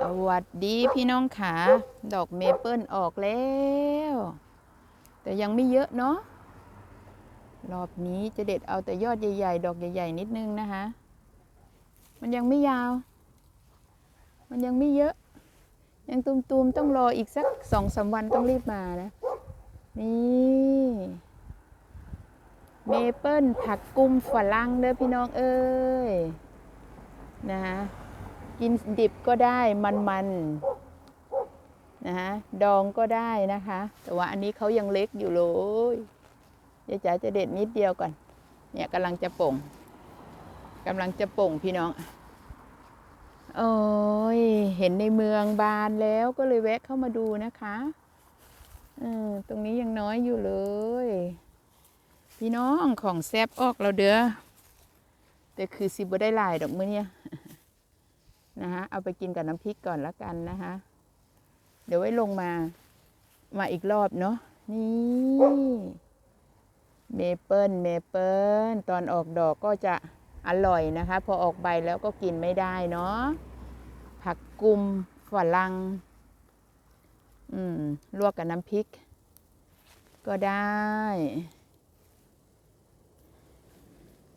สวัสดีพี่น้องขา ดอกเมเปิลออกแล้ว แต่ยังไม่เยอะเนาะรอบนี้จะเด็ดเอาแต่ยอดใหญ่ ๆ ดอกใหญ่ ๆ นิดนึงนะคะ มันยังไม่ยาว มันยังไม่เยอะ ยังตุมๆต้องรออีกสักสองสามวันต้องรีบมานะ นี่ เมเปิลผักกุ้มฝรั่งเด้อพี่น้องเอ้ยนะคะ กินดิบก็ได้มันๆนะคะดองก็ได้นะคะ แต่ว่าอันนี้เขายังเล็กอยู่เลยเดี๋ยจ๋าจะเด็ดนิดเดียวก่อน เนี่ยกำลังจะป่งกำลังจะป่งพี่น้อง โอ้ย เห็นในเมืองบานแล้วก็เลยแวะเข้ามาดูนะคะเออตรงนี้ยังน้อยอยู่เลย พี่น้องของแซบออกแล้วเด้อแต่คือสิบ่ได้ลายดอกมื้อเนี่ย นะคะเอาไปกินกับน้ำพริกก่อนละกันนะคะเดี๋ยวไว้ลงมามาอีกรอบเนาะนี่เมเปิลเมเปิลตอนออกดอกก็จะอร่อยนะคะ พอออกใบแล้วก็กินไม่ได้เนาะผักกุมฝรั่งอืมลวกกับน้ำพริก ก็ได้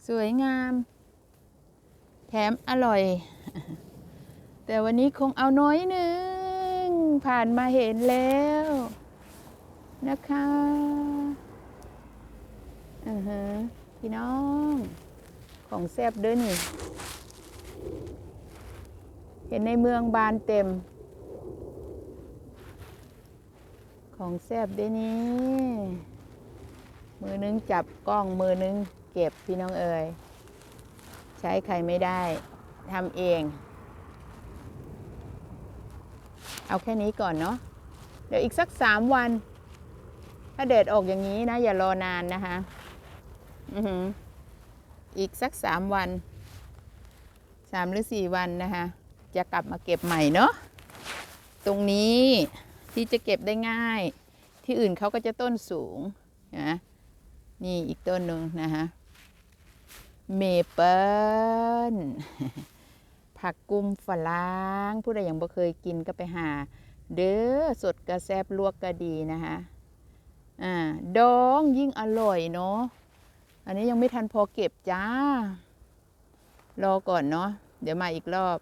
สวยงาม แถมอร่อย แต่วันนี้คงเอาน้อยหนึ่ง ผ่านมาเห็นแล้ว นะคะอือฮะพี่น้อง ของแซบเด้อนี่ เห็นในเมืองบานเต็ม ของแซบเด้อนี่ มือนึงจับกล้องมือนึงเก็บพี่น้องเอ๋ยใช้ใครไม่ได้ทำเอง เอาแค่นี้ก่อนเนาะเดี๋ยวอีกสักสามวัน ถ้าเดดออกอย่างนี้นะ อย่ารอนานนะคะอือหืออีกสักสามวันสามหรือสี่วันนะคะ จะกลับมาเก็บใหม่เนาะตรงนี้ที่จะเก็บได้ง่าย ที่อื่นเขาก็จะต้นสูงนะนี่อีกต้นหนึ่งนะคะเมเปิล ผักกุ้มฝรั่งผู้ใดยังบ่เคยกินก็ไปหา เด้อสดกระแซบลวกก็ดีนะคะอ่าดองยิ่งอร่อยเนาะอันนี้ยังไม่ทันพอเก็บจ้ารอก่อนเนาะเดี๋ยวมาอีกรอบ